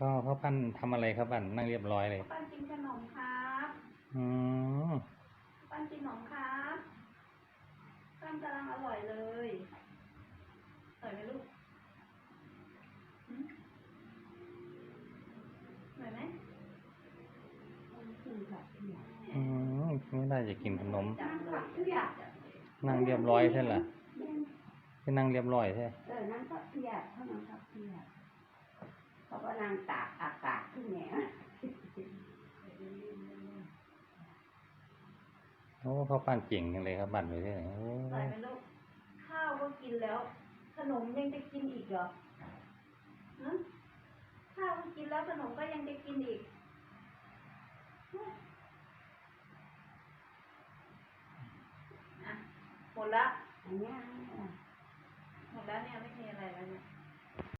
ก็เขาปั้นทำอะไรครับปั้นนั่งเรียบร้อยเลย ปั้นกินขนมครับอืมปั้นกินขนมครับปั้นกำลังอร่อยเลยอร่อยไหมลูกหืมอร่อยไหมกินผักเปียกอืมไม่ได้จะกินขนมจังเลผัยกเปียกนั่งเรียบร้อยใช่เหรอที่นั่งเรียบร้อยใช่เออนั่นผักเปียกเท่านั้นผักเปียกเขาก็ นั่งตากอากาศขึ้นเนี่ยโอ้เขาปั้นเก่งจังเลยครับปั้นไปที่ไหนโอ้อร่อยไหมลูกข้าวก็กินแล้ว ขนมยังจะกินอีกเหรอฮะข้าวก็กินแล้วขนมก็ยังจะกินอีกอะหมดละอันเนี้ยหมดแล้วเนี่ยไม่